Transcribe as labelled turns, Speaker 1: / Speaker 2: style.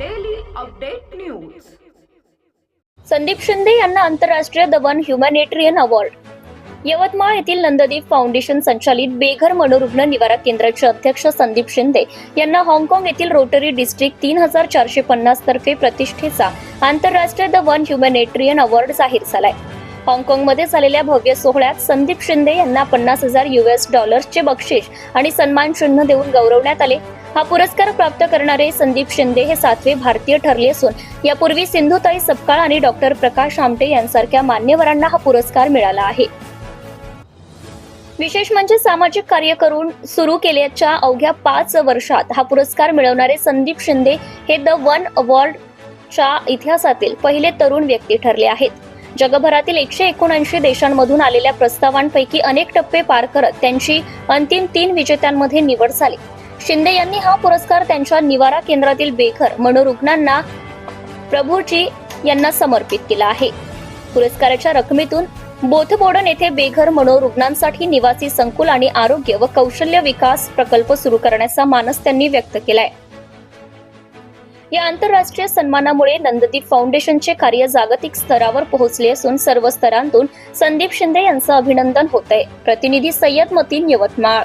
Speaker 1: Update news
Speaker 2: Sandeep Shinde यांना आंतरराष्ट्रीय दवन humanitarian award Yavatmal येथील नंददीप फाउंडेशन संचालित बेघर मनोरुग्ण निवारा केंद्राचे अध्यक्ष संदीप शिंदे यांना हाँगकाँग येथील रोटरी डिस्ट्रिक्ट तीन हजार चारशे पन्नास तर्फे प्रतिष्ठेचा आंतरराष्ट्रीय द वन ह्युमॅनिटेरियन अवॉर्ड जाहीर झालाय. हाँगकाँगमध्ये झालेल्या भव्य सोहळ्यात संदीप शिंदे यांना पन्नास हजार युएस डॉलर्सचे बक्षीस आणि सन्मान चिन्ह देऊन गौरवण्यात आले. हा पुरस्कार प्राप्त करणारे संदीप शिंदे हे सातवे भारतीय ठरले असून यापूर्वी सिंधुताई सपकाळ आणि डॉक्टर प्रकाश आमटे यांसारख्या मान्यवरांना हा पुरस्कार मिळाला आहे. विशेष म्हणजे सामाजिक कार्य करून सुरू केल्याच्या अवघ्या पाच वर्षात हा पुरस्कार मिळवणारे संदीप शिंदे हे द वन अवॉर्डच्या इतिहासातील पहिले तरुण व्यक्ती ठरले आहेत. जगभरातील एकशे एकोणऐंशी देशांमधून आलेल्या प्रस्तावांपैकी अनेक टप्पे पार करत त्यांची अंतिम तीन विजेत्यांमध्ये निवड झाली. शिंदे यांनी हा पुरस्कार त्यांच्या निवारा केंद्रातील बेघर मनोरुग्णांना प्रभूजी यांना समर्पित केला आहे. पुरस्काराच्या रकमेतून बोथबोडन येथे बेघर मनोरुग्णांसाठी निवासी संकुल आणि आरोग्य व कौशल्य विकास प्रकल्प सुरू करण्याचा मानस त्यांनी व्यक्त केलाय. या आंतरराष्ट्रीय सन्मानामुळे नंददीप फाउंडेशनचे कार्य जागतिक स्तरावर पोहोचले असून सर्व स्तरांतून संदीप शिंदे यांचं अभिनंदन होत आहे प्रतिनिधी सय्यद मतीन यवतमाळ.